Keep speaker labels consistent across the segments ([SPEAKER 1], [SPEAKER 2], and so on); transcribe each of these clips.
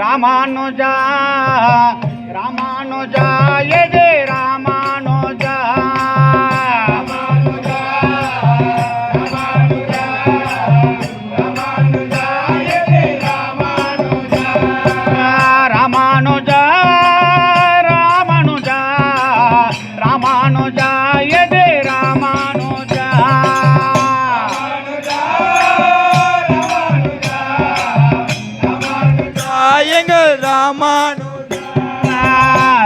[SPEAKER 1] ராமானுஜா ராமானுஜா.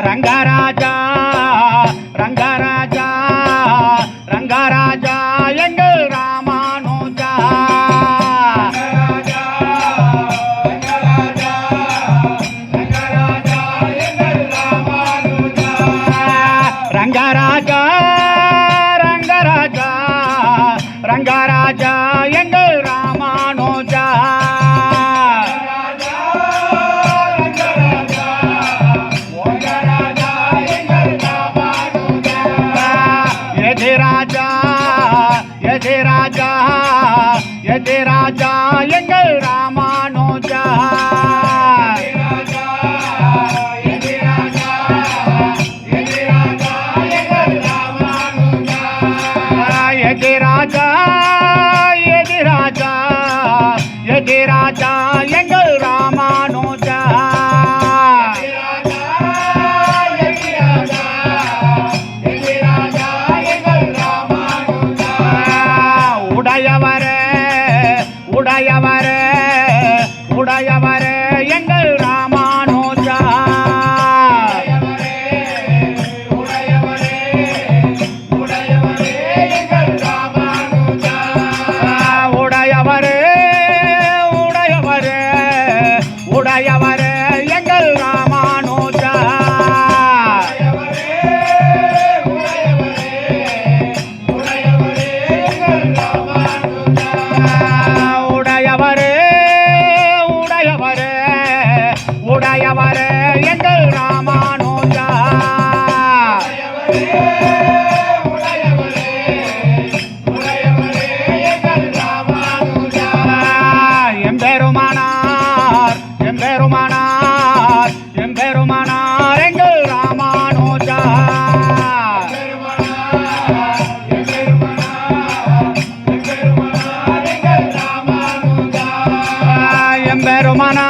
[SPEAKER 1] ரங்கராஜா ரங்கராஜா. ராஜா எங்கள் ராமானுஜா. உடையவரே உடையவரே உடையவரே எங்கள் எங்கள் ராமானுஜா. எம்பெருமானார் எம்பெருமானார் எம்பெருமானார் எங்கள் ராமானுஜா. எம்பெருமானார்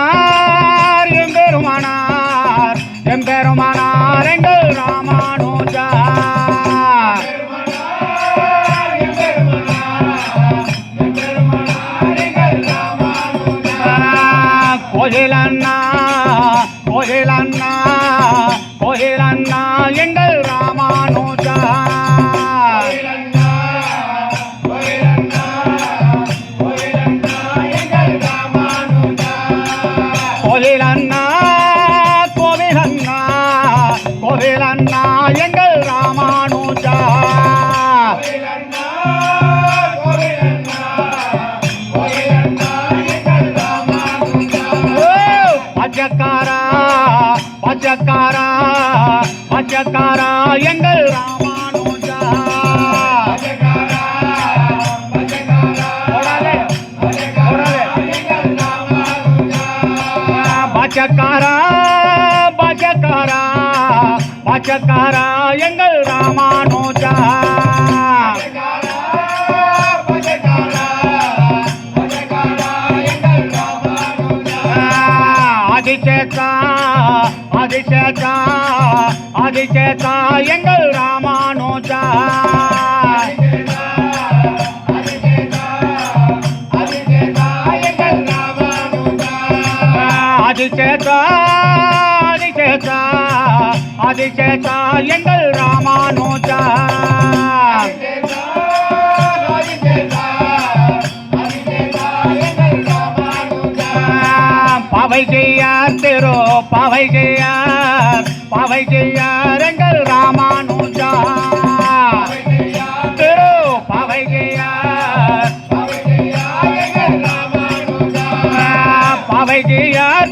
[SPEAKER 1] பச்சக்காரா எங்கள் ராமானுஜா போடாதே, போடாதே. பச்சக்காரா பச்சக்காரா பச்சக்காரா எங்கள் ராமானுஜா ஆதிச்சேத்தா ஆதிச்சேத்தா ஆதிச்சேத்தா எங்கள் ராமானுஜா ஆதிச்சேத்தா ஆதிச்சேத்தா ஆதிச்சேத்தா எங்கள் ராமானுஜா பாவை செய்யார் திரு பாவை செய்யார் பாவை செய்யார் எங்கள் ராமானுஜா. திரு பாவை செய்யார் பாவை செய்யார்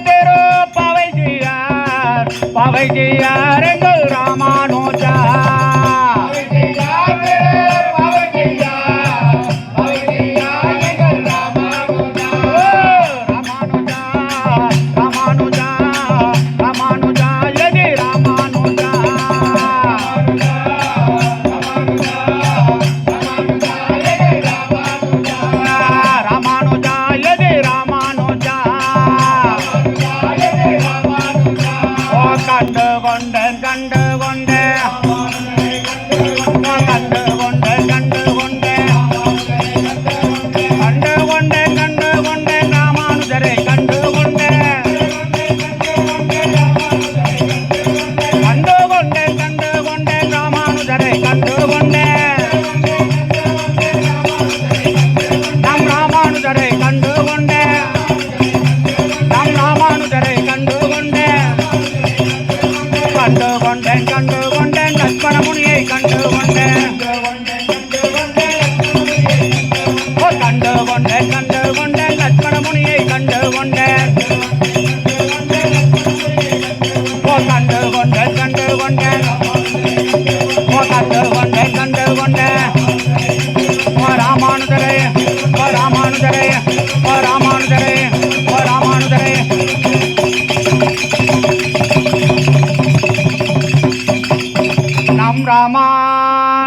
[SPEAKER 1] திரு பாவை செய்யார் எங்கள் ராமானுஜா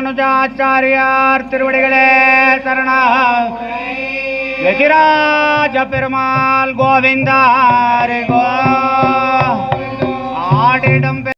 [SPEAKER 1] ராமானுஜாச்சாரியார் திருவடிகளே சரண எதிராஜ பெருமாள் கோவிந்தாரி கோ